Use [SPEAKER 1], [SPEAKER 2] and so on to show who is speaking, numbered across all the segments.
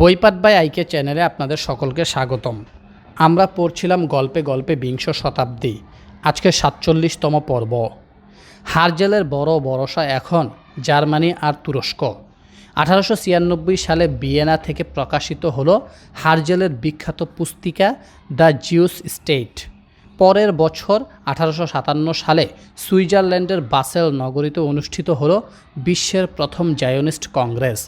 [SPEAKER 1] বইপাট by আইকে চ্যানেলে আপনাদের সকলকে স্বাগতম। আমরা পড়ছিলাম গল্পে গল্পে বিংশ শতাব্দী, আজকে সাতচল্লিশতম পর্ব। হারজেলের বড় ভরসা এখন জার্মানি আর তুরস্ক। আঠারোশো ছিয়ানব্বই সালে বিয়েনা থেকে প্রকাশিত হল হারজেলের বিখ্যাত পুস্তিকা দ্য জিউস স্টেট। পরের বছর আঠারোশো সাতান্ন সালে সুইজারল্যান্ডের বাসেল নগরীতে অনুষ্ঠিত হল বিশ্বের প্রথম জায়োনিস্ট কংগ্রেস।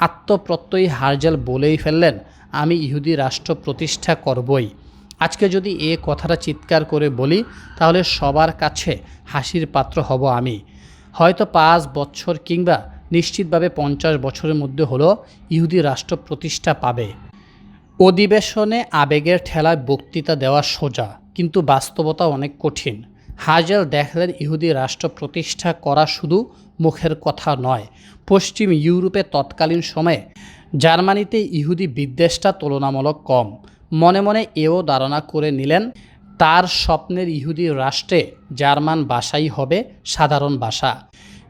[SPEAKER 1] আত্মপ্রত্যয়ী হারজেল বলেই ফেললেন, আমি ইহুদি রাষ্ট্র প্রতিষ্ঠা করবই। আজকে যদি এ কথাটা চিৎকার করে বলি, তাহলে সবার কাছে হাসির পাত্র হব আমি। হয়তো পাঁচ বছর কিংবা নিশ্চিতভাবে পঞ্চাশ বছরের মধ্যে হলো ইহুদি রাষ্ট্র প্রতিষ্ঠা পাবে। অধিবেশনে আবেগের ঠেলায় বক্তৃতা দেওয়া সোজা, কিন্তু বাস্তবতা অনেক কঠিন। হাজেল দেখলেন ইহুদি রাষ্ট্র প্রতিষ্ঠা করা শুধু মুখের কথা নয়। পশ্চিম ইউরোপে তৎকালীন সময়ে জার্মানিতে ইহুদি বিদ্বেষটা তুলনামূলক কম। মনে মনে এও ধারণা করে নিলেন, তার স্বপ্নের ইহুদি রাষ্ট্রে জার্মান ভাষাই হবে সাধারণ ভাষা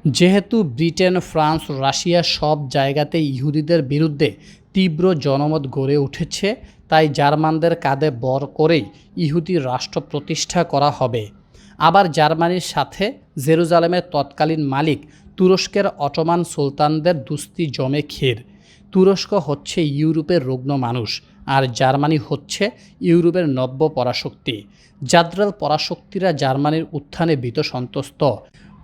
[SPEAKER 1] যেহেতু ব্রিটেন, ফ্রান্স, রাশিয়া সব জায়গাতে ইহুদিদের বিরুদ্ধে তীব্র জনমত গড়ে উঠেছে, তাই জার্মানদের কাঁধে বর করেই ইহুদি রাষ্ট্র প্রতিষ্ঠা করা হবে। আবার জার্মানির সাথে জেরুজালেমের তৎকালীন মালিক তুরস্কের অটোমান সুলতানদের দুস্তি জমে ক্ষীর। তুরস্ক হচ্ছে ইউরোপের রুগ্ন মানুষ আর জার্মানি হচ্ছে ইউরোপের নব্য পরাশক্তি। জাদ্রাল পরাশক্তিরা জার্মানির উত্থানে ভীত সন্তুষ্ট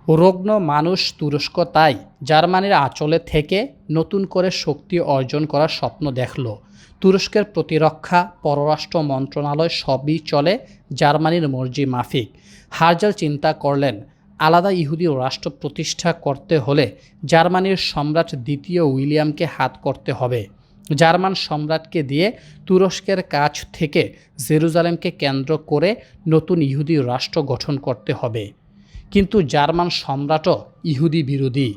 [SPEAKER 1] রগ্ন মানুষ তুরস্ক তাই জার্মানির আঁচলে থেকে নতুন করে শক্তি অর্জন করার স্বপ্ন দেখল। তুরস্কের প্রতিরক্ষা, পররাষ্ট্র মন্ত্রণালয় সবই চলে জার্মানির মর্জি মাফিক। হারজাল চিন্তা করলেন, আলাদা ইহুদি রাষ্ট্র প্রতিষ্ঠা করতে হলে জার্মানির সম্রাট দ্বিতীয় উইলিয়ামকে হাত করতে হবে। জার্মান সম্রাটকে দিয়ে তুরস্কের কাছ থেকে জেরুজালেমকে কেন্দ্র করে নতুন ইহুদি রাষ্ট্র গঠন করতে হবে। কিন্তু জার্মান সম্রাটও ইহুদি বিরোধী।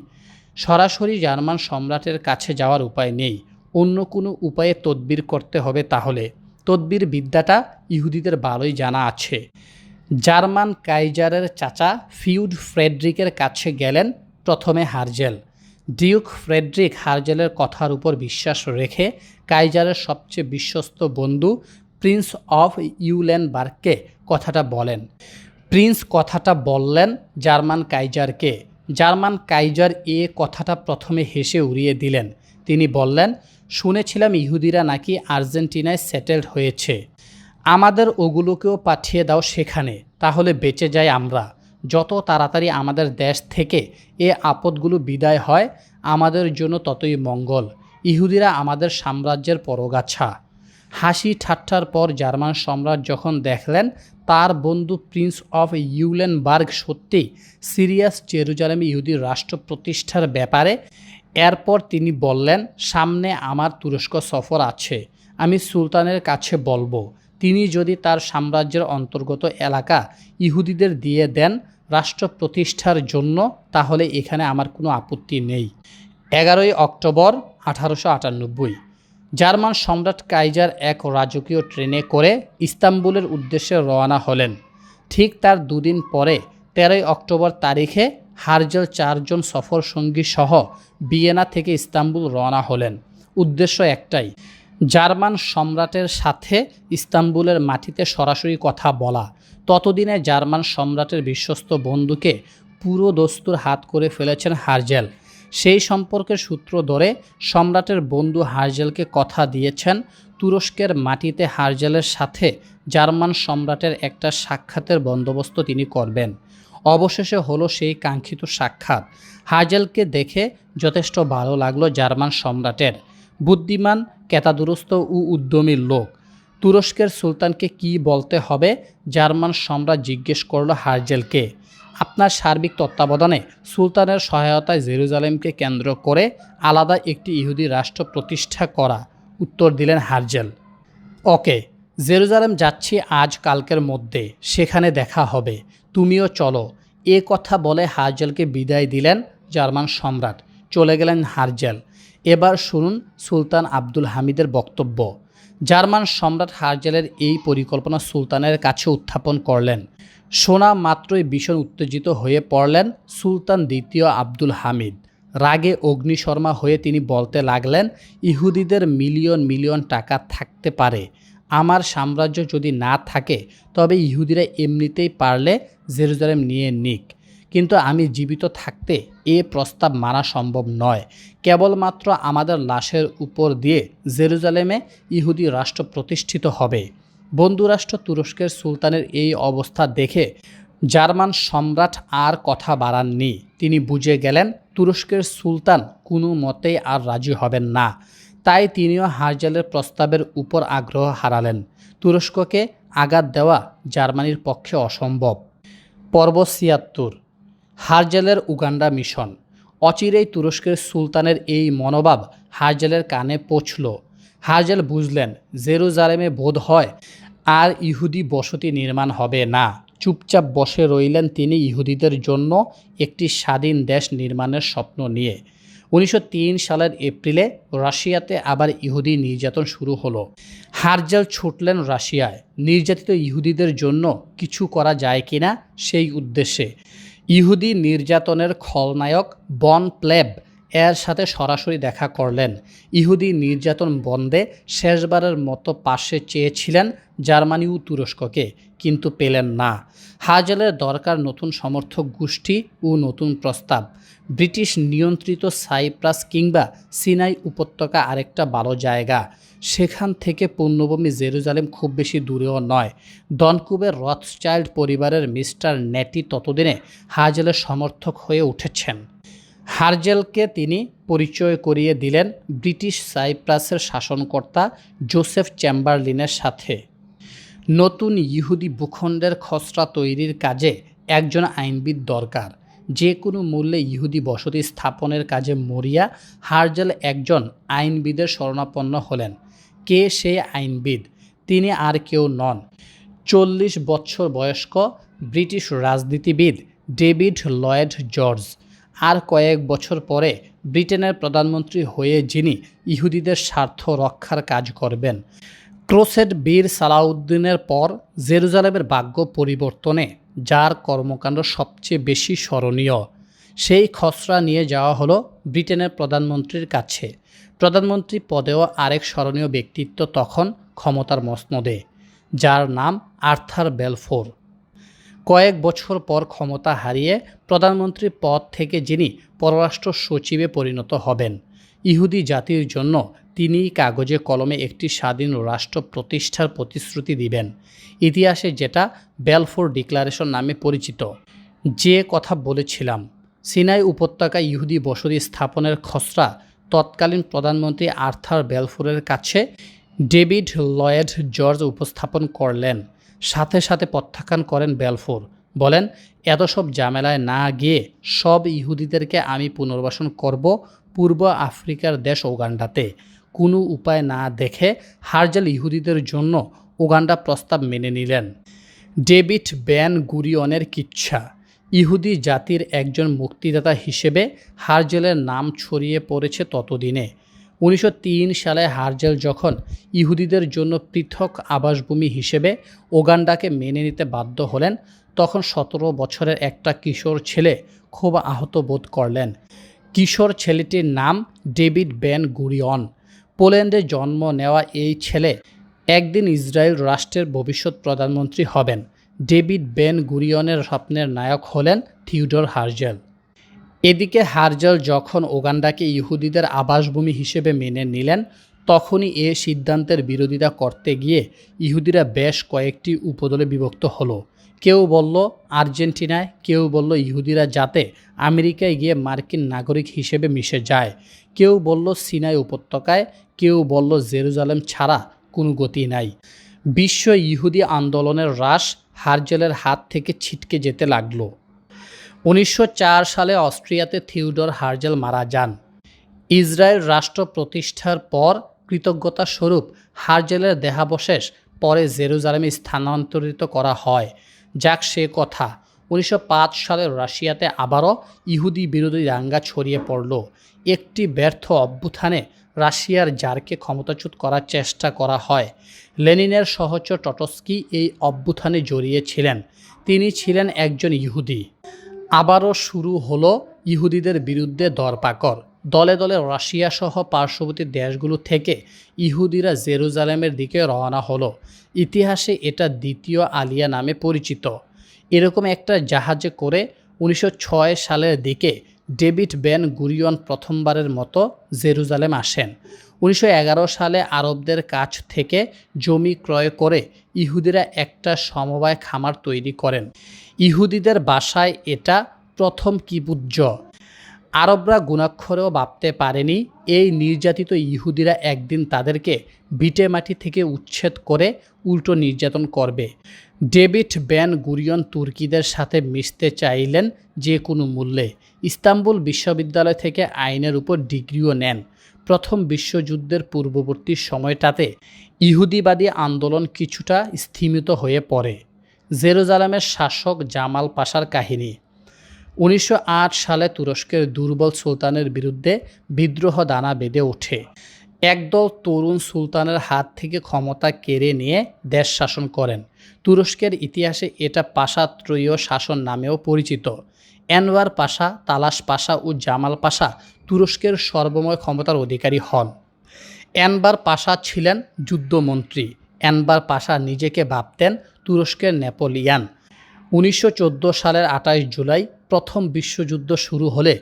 [SPEAKER 1] সরাসরি জার্মান সম্রাটের কাছে যাওয়ার উপায় নেই। অন্য কোনো উপায়ে তদবির করতে হবে তাহলে। তদবির বিদ্যাটা ইহুদিদের ভালোই জানা আছে। জার্মান কাইজারের চাচা ফিউড ফ্রেডরিকের কাছে গেলেন প্রথমে হারজেল। ডিউক ফ্রেডরিক হারজেলের কথার উপর বিশ্বাস রেখে কাইজারের সবচেয়ে বিশ্বস্ত বন্ধু প্রিন্স অফ ইউলেনবার্গকে কথাটা বলেন। প্রিন্স কথাটা বললেন জার্মান কাইজারকে। জার্মান কাইজার এ কথাটা প্রথমে হেসে উড়িয়ে দিলেন। তিনি বললেন, শুনেছিলাম ইহুদিরা নাকি আর্জেন্টিনায় সেটেলড হয়েছে। আমাদের ওগুলোকেও পাঠিয়ে দাও সেখানে, তাহলে বেঁচে যাই আমরা। যত তাড়াতাড়ি আমাদের দেশ থেকে এ আপদগুলো বিদায় হয়, আমাদের জন্য ততই মঙ্গল। ইহুদিরা আমাদের সাম্রাজ্যের পরগাছা। হাসি ঠাট্টার পর জার্মান সম্রাট যখন দেখলেন, তার বন্ধু প্রিন্স অফ ইউলেনবার্গ সত্যি সিরিয়াস জেরুজালেম ইহুদি রাষ্ট্র প্রতিষ্ঠার ব্যাপারে, এরপর তিনি বললেন, সামনে আমার তুরস্ক সফর আছে, আমি সুলতানের কাছে বলব। তিনি যদি তার সাম্রাজ্যের অন্তর্গত এলাকা ইহুদিদের দিয়ে দেন রাষ্ট্র প্রতিষ্ঠার জন্য, তাহলে এখানে আমার কোনো আপত্তি নেই। এগারোই অক্টোবর আঠারোশো আটানব্বই। জার্মান সম্রাট কাইজার এক রাজকীয় ট্রেনে করে ইস্তাম্বুলের উদ্দেশ্যে রওনা হলেন। ঠিক তার দুদিন পরে, তেরোই অক্টোবর তারিখে হারজেল চারজন সফর সঙ্গী সহ বিয়েনা থেকে ইস্তাম্বুল রওনা হলেন। উদ্দেশ্য একটাই জার্মান সম্রাটের সাথে ইস্তাম্বুলের মাটিতে সরাসরি কথা বলা। ততদিনে জার্মান সম্রাটের বিশ্বস্ত বন্ধুকে পুরো দস্তুর হাত করে ফেলেছেন হারজেল। সেই সম্পর্কের সূত্র ধরে সম্রাটের বন্ধু হারজেলকে কথা দিয়েছেন, তুরস্কের মাটিতে হারজেলের সাথে জার্মান সম্রাটের একটা সাক্ষাতের বন্দোবস্ত তিনি করবেন। অবশেষে হলো সেই কাঙ্ক্ষিত সাক্ষাৎ। হারজেলকে দেখে যথেষ্ট ভালো লাগল জার্মান সম্রাটের। বুদ্ধিমান কেতাদুরস্ত ও উদ্যমী লোক। তুরস্কের সুলতানকে কি বলতে হবে? জার্মান সম্রাট জিজ্ঞেস করল হার্জেলকে। আপনার সার্বিক তত্ত্বাবধানে সুলতানের সহায়তায় জেরুজালেমকে কেন্দ্র করে আলাদা একটি ইহুদি রাষ্ট্র প্রতিষ্ঠা করা, উত্তর দিলেন হারজেল। ওকে, জেরুজালেম যাচ্ছি আজ কালকের মধ্যে, সেখানে দেখা হবে। তুমিও চলো। এ কথা বলে হার্জেলকে বিদায় দিলেন জার্মান সম্রাট। চলে গেলেন হারজেল। এবার শুনুন সুলতান আব্দুল হামিদের বক্তব্য। জার্মান সম্রাট হারজেলের এই পরিকল্পনা সুলতানের কাছে উত্থাপন করলেন। শোনা মাত্রই ভীষণ উত্তেজিত হয়ে পড়লেন সুলতান দ্বিতীয় আব্দুল হামিদ। রাগে অগ্নিশর্মা হয়ে তিনি বলতে লাগলেন, ইহুদিদের মিলিয়ন মিলিয়ন টাকা থাকতে পারে। আমার সাম্রাজ্য যদি না থাকে, তবে ইহুদিরা এমনিতেই পারলে জেরুজালেম নিয়ে নিক। কিন্তু আমি জীবিত থাকতে এ প্রস্তাব মানা সম্ভব নয়। কেবলমাত্র আমাদের লাশের উপর দিয়ে জেরুজালেমে ইহুদি রাষ্ট্র প্রতিষ্ঠিত হবে। বন্ধুরাষ্ট্র তুরস্কের সুলতানের এই অবস্থা দেখে জার্মান সম্রাট আর কথা বাড়াননি। তিনি বুঝে গেলেন, তুরস্কের সুলতান কোনো মতেই আর রাজি হবেন না। তাই তিনিও হারজালের প্রস্তাবের উপর আগ্রহ হারালেন। তুরস্ককে আঘাত দেওয়া জার্মানির পক্ষে অসম্ভব। পর্ব ছিয়াত্তর। হারজেলের উগান্ডা মিশন। অচিরেই তুরস্কের সুলতানের এই মনোভাব হারজেলের কানে পৌঁছল। হারজেল বুঝলেন, জেরুজালেমে বোধ হয় আর ইহুদি বসতি নির্মাণ হবে না। চুপচাপ বসে রইলেন তিনি ইহুদিদের জন্য একটি স্বাধীন দেশ নির্মাণের স্বপ্ন নিয়ে। উনিশশো তিন সালের এপ্রিলে রাশিয়াতে আবার ইহুদি নির্যাতন শুরু হলো। হারজেল ছুটলেন রাশিয়ায়। নির্যাতিত ইহুদিদের জন্য কিছু করা যায় কিনা সেই উদ্দেশ্যে ইহুদি নির্যাতনের খলনায়ক বন প্লেব এর সাথে সরাসরি দেখা করলেন। ইহুদি নির্যাতন বন্ধে শেষবারের মতো পাশে চেয়েছিলেন জার্মানি ও তুরস্ককে, কিন্তু পেলেন না। হাজেলের দরকার নতুন সমর্থক গোষ্ঠী ও নতুন প্রস্তাব। ব্রিটিশ নিয়ন্ত্রিত সাইপ্রাস কিংবা সিনাই উপত্যকা আরেকটা ভালো জায়গা। সেখান থেকে পূর্ণভূমি জেরুজালেম খুব বেশি দূরেও নয়। ডনকুবের রথচাইল্ড পরিবারের মিস্টার নেটি ততদিনে হাজেলের সমর্থক হয়ে উঠেছেন। হারজেলকে তিনি পরিচয় করিয়ে দিলেন ব্রিটিশ সাইপ্রাসের শাসনকর্তা জোসেফ চ্যাম্বারলিনের সাথে। নতুন ইহুদি ভূখণ্ডের খসড়া তৈরির কাজে একজন আইনবিদ দরকার। যে কোনো মূল্যে ইহুদি বসতি স্থাপনের কাজে মরিয়া হারজেল একজন আইনবিদের শরণাপন্ন হলেন। কে সেই আইনবিদ? তিনি আর কেউ নন। চল্লিশ বছর বয়স্ক ব্রিটিশ রাজনীতিবিদ ডেভিড লয়েড জর্জ। আর কয়েক বছর পরে ব্রিটেনের প্রধানমন্ত্রী হয়ে যিনি ইহুদিদের স্বার্থ রক্ষার কাজ করবেন। ক্রোসেড বীর সালাউদ্দিনের পর জেরুজালেমের ভাগ্য পরিবর্তনে, যার কর্মকাণ্ড সবচেয়ে বেশি স্মরণীয়। সেই খসড়া নিয়ে যাওয়া হলো ব্রিটেনের প্রধানমন্ত্রীর কাছে। প্রধানমন্ত্রী পদেও আরেক স্মরণীয় ব্যক্তিত্ব তখন ক্ষমতার মসনদে, যার নাম আর্থার বেলফোর। কয়েক বছর পর ক্ষমতা হারিয়ে প্রধানমন্ত্রী পদ থেকে যিনি পররাষ্ট্র সচিবে পরিণত হবেন, ইহুদি জাতির জন্য তিনি কাগজে কলমে একটি স্বাধীন রাষ্ট্র প্রতিষ্ঠার প্রতিশ্রুতি দিবেন। ইতিহাসে যেটা বেলফোর ডিক্লারেশন নামে পরিচিত। যে কথা বলেছিলাম, সিনাই উপত্যকায় ইহুদি বসতি স্থাপনের খসড়া তৎকালীন প্রধানমন্ত্রী আর্থার বেলফোরের কাছে ডেভিড লয়েড জর্জ উপস্থাপন করলেন। সাথে সাথে প্রত্যাখ্যান করেন বেলফোর। বলেন, এত সব ঝামেলায় না গিয়ে সব ইহুদিদেরকে আমি পুনর্বাসন করব পূর্ব আফ্রিকার দেশ ওগান্ডাতে কোনো উপায় না দেখে হারজাল ইহুদিদের জন্য ওগান্ডা প্রস্তাব মেনে নিলেন। ডেভিড ব্যান গুরিয়নের কিচ্ছা। ইহুদি জাতির একজন মুক্তিদাতা হিসেবে হারজেলের নাম ছড়িয়ে পড়েছে ততদিনে। উনিশশো তিন সালে হারজেল যখন ইহুদিদের জন্য পৃথক আবাসভূমি হিসেবে ওগান্ডাকে মেনে নিতে বাধ্য হলেন, তখন সতেরো বছরের একটা কিশোর ছেলে খুব আহত বোধ করলেন। কিশোর ছেলেটির নাম ডেভিড বেন গুরিয়ন। পোল্যান্ডে জন্ম নেওয়া এই ছেলে একদিন ইসরায়েল রাষ্ট্রের ভবিষ্যৎ প্রধানমন্ত্রী হবেন। ডেভিড বেন গুরিয়নের স্বপ্নের নায়ক হলেন থিউডর হার্জেল। এদিকে হারজল যখন ওগান্ডাকে ইহুদিদের আবাসভূমি হিসেবে মেনে নিলেন, তখনই এ সিদ্ধান্তের বিরোধিতা করতে গিয়ে ইহুদিরা বেশ কয়েকটি উপদলে বিভক্ত হলো। কেউ বলল আর্জেন্টিনায়, কেউ বলল ইহুদিরা যাতে আমেরিকায় গিয়ে মার্কিন নাগরিক হিসেবে মিশে যায়। কেউ বলল সিনাই উপত্যকায়, কেউ বলল জেরুজালেম ছাড়া কোনো গতি নাই। বিশ্ব ইহুদি আন্দোলনের হ্রাস হারজেলের হাত থেকে ছিটকে যেতে লাগল। উনিশশো চার সালে অস্ট্রিয়াতে থিউডর হার্জেল মারা যান। ইসরায়েল রাষ্ট্র প্রতিষ্ঠার পর কৃতজ্ঞতা স্বরূপ হার্জেলের দেহাবশেষ পরে জেরুজালেমে স্থানান্তরিত করা হয়। যাক সে কথা, উনিশশো পাঁচ সালে রাশিয়াতে আবারও ইহুদি বিরোধী দাঙ্গা ছড়িয়ে পড়ল। একটি ব্যর্থ অভ্যুত্থানে রাশিয়ার জারকে ক্ষমতাচ্যুত করার চেষ্টা করা হয়। লেনিনের সহচর টটস্কি এই অভ্যুত্থানে জড়িয়েছিলেন তিনি ছিলেন একজন ইহুদি। আবারও শুরু হলো ইহুদিদের বিরুদ্ধে দরপাকর দলে দলে রাশিয়া সহ পার্শ্ববর্তী দেশগুলো থেকে ইহুদিরা জেরুজালেমের দিকে রওনা হলো। ইতিহাসে এটা দ্বিতীয় আলিয়া নামে পরিচিত। এরকম একটা জাহাজে করে উনিশশো ছয় সালের দিকে ডেভিড বেন গুরিয়ন প্রথমবারের মতো জেরুজালেম আসেন। উনিশশো এগারো সালে আরবদের কাছ থেকে জমি ক্রয় করে ইহুদিরা একটা সমবায় খামার তৈরি করেন। ইহুদিদের বাসায় এটা প্রথম কিবুজ্জ। আরবরা গুণাক্ষরেও ভাবতে পারেনি, এই নির্যাতিত ইহুদিরা একদিন তাদেরকে ভিটে মাটি থেকে উচ্ছেদ করে উল্টো নির্যাতন করবে। ডেভিড ব্যান গুরিয়ন তুর্কিদের সাথে মিশতে চাইলেন যে কোনো মূল্যে। ইস্তাম্বুল বিশ্ববিদ্যালয় থেকে আইনের উপর ডিগ্রিও নেন। প্রথম বিশ্বযুদ্ধের পূর্ববর্তী সময়টাতে ইহুদিবাদী আন্দোলন কিছুটা স্থিমিত হয়ে পড়ে। জেরুজালেমের শাসক জামাল পাশার কাহিনী। উনিশশো আট সালে তুরস্কের দুর্বল সুলতানের বিরুদ্ধে বিদ্রোহ দানা বেঁধে ওঠে। একদল তরুণ সুলতানের হাত থেকে ক্ষমতা কেড়ে নিয়ে দেশ শাসন করেন। তুরস্কের ইতিহাসে এটা পাশাত্রয়ীয় শাসন নামেও পরিচিত। এনওয়ার পাশা, তালাশ পাশা ও জামাল পাশা তুরস্কের সর্বময় ক্ষমতার অধিকারী হন। এনবার পাশা ছিলেন যুদ্ধমন্ত্রী। এনবার পাশা নিজেকে ভাবতেন তুরস্কের নেপোলিয়ান। উনিশশো চোদ্দ সালের আঠাশ জুলাই প্রথম বিশ্বযুদ্ধ শুরু হলে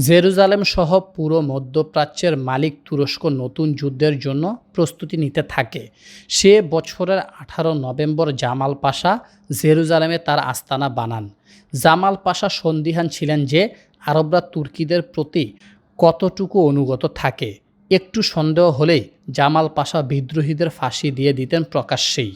[SPEAKER 1] জেরুজালেম সহ পুরো মধ্যপ্রাচ্যের মালিক তুরস্ক নতুন যুদ্ধের জন্য প্রস্তুতি নিতে থাকে। সে বছরের আঠারো নভেম্বর জামাল পাশা জেরুজালেমে তার আস্তানা বানান। জামাল পাশা সন্দিহান ছিলেন যে, আরবরা তুর্কিদের প্রতি কতটুকু অনুগত থাকে? একটু সন্দেহ হলেই জামাল পাশা বিদ্রোহীদের ফাঁসি দিয়ে দিতেন প্রকাশ্যেই।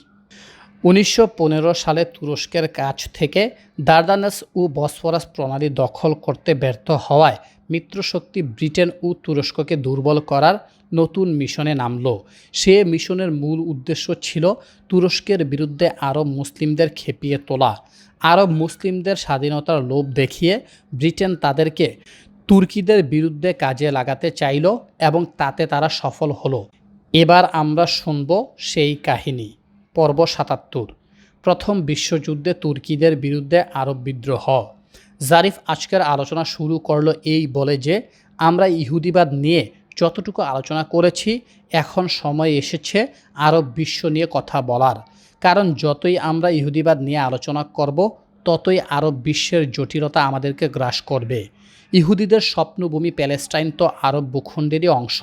[SPEAKER 1] উনিশশো পনেরো সালে তুরস্কের কাছ থেকে দার্দানাস ও বসফরাস প্রণালী দখল করতে ব্যর্থ হওয়ায় মিত্রশক্তি ব্রিটেন ও তুরস্ককে দুর্বল করার নতুন মিশনে নামল। সে মিশনের মূল উদ্দেশ্য ছিল তুরস্কের বিরুদ্ধে আরব মুসলিমদের খেপিয়ে তোলা। আরব মুসলিমদের স্বাধীনতার লোভ দেখিয়ে ব্রিটেন তাদেরকে তুর্কিদের বিরুদ্ধে কাজে লাগাতে চাইল এবং তাতে তারা সফল হলো। এবার আমরা শুনব সেই কাহিনী। পর্ব সাতাত্তর। প্রথম বিশ্বযুদ্ধে তুর্কিদের বিরুদ্ধে আরব বিদ্রোহ। জারিফ আজকের আলোচনা শুরু করল এই বলে যে, আমরা ইহুদিবাদ নিয়ে যতটুকু আলোচনা করেছি, এখন সময় এসেছে আরব বিশ্ব নিয়ে কথা বলার। কারণ যতই আমরা ইহুদিবাদ নিয়ে আলোচনা করব, ততই আরব বিশ্বের জটিলতা আমাদেরকে গ্রাস করবে। ইহুদিদের স্বপ্নভূমি প্যালেস্টাইন তো আরব ভূখণ্ডেরই অংশ।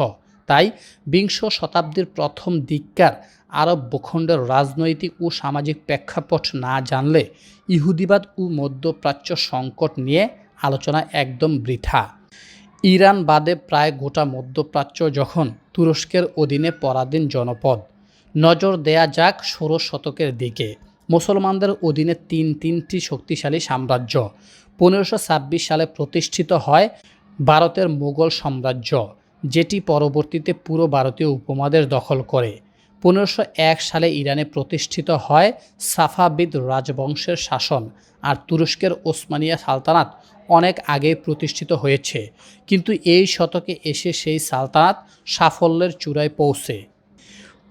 [SPEAKER 1] তাই বিংশ শতাব্দীর প্রথম দিককার আরব ভূখণ্ডের রাজনৈতিক ও সামাজিক প্রেক্ষাপট না জানলে ইহুদিবাদ ও মধ্যপ্রাচ্য সংকট নিয়ে আলোচনা একদম বৃথা। ইরান বাদে প্রায় গোটা মধ্যপ্রাচ্য যখন তুরস্কের অধীনে পরাধীন জনপদ। নজর দেয়া যাক ষোড়শ শতকের দিকে। মুসলমানদের অধীনে তিন তিনটি শক্তিশালী সাম্রাজ্য। পনেরোশো সালে প্রতিষ্ঠিত হয় ভারতের মুঘল সাম্রাজ্য, যেটি পরবর্তীতে পুরো ভারতীয় উপমাদের দখল করে। পনেরোশো সালে ইরানে প্রতিষ্ঠিত হয় সাফাবিদ রাজবংশের শাসন আর তুরস্কের ওসমানিয়া সালতানাত অনেক আগে প্রতিষ্ঠিত হয়েছে। কিন্তু এই শতকে এসে সেই সালতানাত সাফল্যের চূড়ায় পৌঁছে।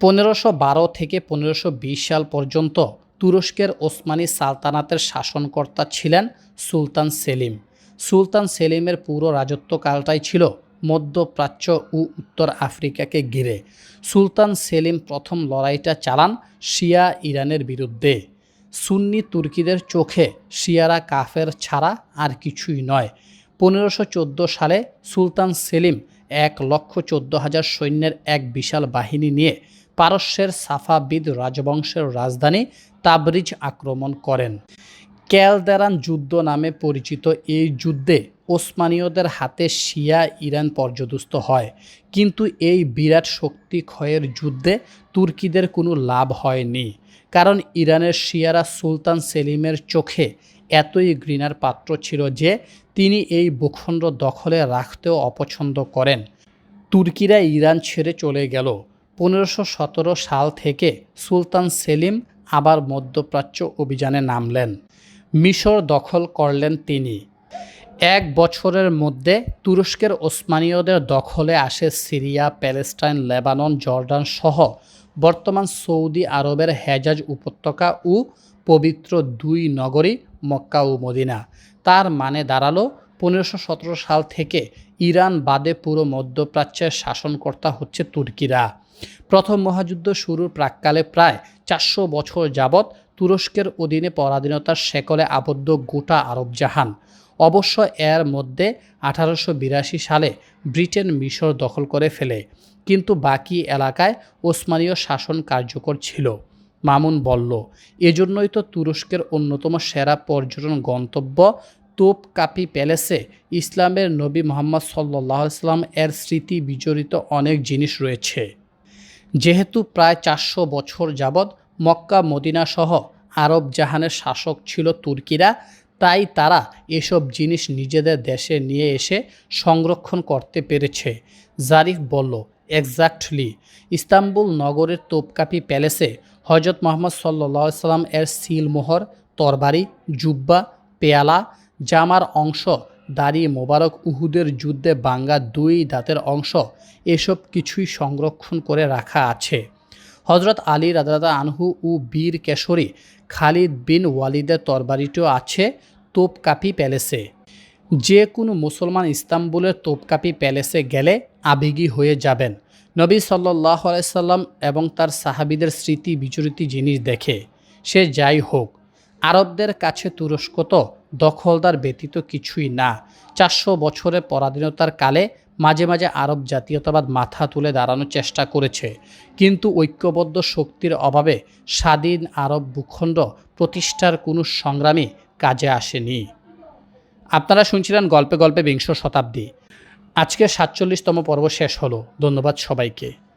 [SPEAKER 1] পনেরোশো থেকে পনেরোশো সাল পর্যন্ত তুরস্কের ওসমানী সালতানাতের শাসনকর্তা ছিলেন সুলতান সেলিম। সুলতান সেলিমের পুরো রাজত্বকালটাই ছিল মধ্যপ্রাচ্য ও উত্তর আফ্রিকাকে ঘিরে। সুলতান সেলিম প্রথম লড়াইটা চালান শিয়া ইরানের বিরুদ্ধে। সুন্নি তুর্কিদের চোখে শিয়ারা কাফের ছাড়া আর কিছুই নয়। পনেরোশো সালে সুলতান সেলিম এক লক্ষ চোদ্দ হাজার সৈন্যের এক বিশাল বাহিনী নিয়ে পারস্যের সাফাবিদ রাজবংশের রাজধানী তাবরিজ আক্রমণ করেন। ক্যালদেরান যুদ্ধ নামে পরিচিত এই যুদ্ধে ওসমানীয়দের হাতে শিয়া ইরান পর্যদস্ত হয়। কিন্তু এই বিরাট শক্তি ক্ষয়ের যুদ্ধে তুর্কিদের কোনো লাভ হয়নি, কারণ ইরানের শিয়ারা সুলতান সেলিমের চোখে এতই ঘৃণার পাত্র ছিল যে তিনি এই ভূখণ্ড দখলে রাখতেও অপছন্দ করেন। তুর্কিরা ইরান ছেড়ে চলে গেল। পনেরোশো সাল থেকে সুলতান সেলিম আবার মধ্যপ্রাচ্য অভিযানে নামলেন। মিশর দখল করলেন তিনি। এক বছরের মধ্যে তুরস্কের ওসমানীয়দের দখলে আসে সিরিয়া, প্যালেস্টাইন, লেবানন, জর্ডান সহ বর্তমান সৌদি আরবের হেজাজ উপত্যকা ও পবিত্র দুই নগরী মক্কা ও মদিনা। তার মানে দাঁড়াল পনেরোশো সতেরো সাল থেকে ইরান বাদে পুরো মধ্যপ্রাচ্যের শাসনকর্তা হচ্ছে তুর্কিরা। প্রথম মহাযুদ্ধ শুরুর প্রাককালে প্রায় চারশো বছর যাবৎ তুরস্কের অধীনে পরাধীনতার শেকলে আবদ্ধ গোটা আরব জাহান। অবশ্য এর মধ্যে আঠারোশো বিরাশি সালে ব্রিটেন মিশর দখল করে ফেলে, কিন্তু বাকি এলাকায় ওসমানীয় শাসন কার্যকর ছিল। মামুন বলল, এজন্যই তো তুরস্কের অন্যতম সেরা পর্যটন গন্তব্য তোপকাপি প্যালেসে ইসলামের নবী মোহাম্মদ সাল্লাহ ইসলাম এর স্মৃতি বিজড়িত অনেক জিনিস রয়েছে। যেহেতু প্রায় চারশো বছর যাবৎ মক্কা, মদিনা সহ আরব জাহানের শাসক ছিল তুর্কিরা, তাই তারা এসব জিনিস নিজেদের দেশে নিয়ে এসে সংরক্ষণ করতে পেরেছে। জারিফ বলল এক্স্যাক্টলি ইস্তাম্বুল নগরের তোপকাপি প্যালেসে হজরত মোহাম্মদ সাল্লা সাল্লাম এর সিলমোহর, তরবারি, জুব্বা, পেয়ালা, জামার অংশ দাড়ি মোবারক উহুদের যুদ্ধে বাঙ্গা দুই দাঁতের অংশ, এসব কিছুই সংরক্ষণ করে রাখা আছে। হজরত আলী রাদাদা আনহু ও বীর কেশরী খালিদ বিন ওয়ালিদের তরবারিটিও আছে তোপকাপি প্যালেসে। যে কোনো মুসলমান ইস্তাম্বুলের তোপকাপি প্যালেসে গেলে আবেগী হয়ে যাবেন। নবী সাল্লাহ আলাইসাল্লাম এবং তার সাহাবিদের স্মৃতি বিচরিত জিনিস দেখে। সে যাই হোক, আরবদের কাছে তুরস্ক তো দখলদার ব্যতীত কিছুই না। চারশো বছরের পরাধীনতার কালে মাঝে মাঝে আরব জাতীয়তাবাদ মাথা তুলে দাঁড়ানোর চেষ্টা করেছে। কিন্তু ঐক্যবদ্ধ শক্তির অভাবে স্বাধীন আরব ভূখণ্ড প্রতিষ্ঠার কোনো সংগ্রামী কাজে আসেনি। আপনারা শুনছিলেন গল্পে গল্পে বিংশ শতাব্দী। আজকে সাতচল্লিশতম পর্ব শেষ হলো। ধন্যবাদ সবাইকে।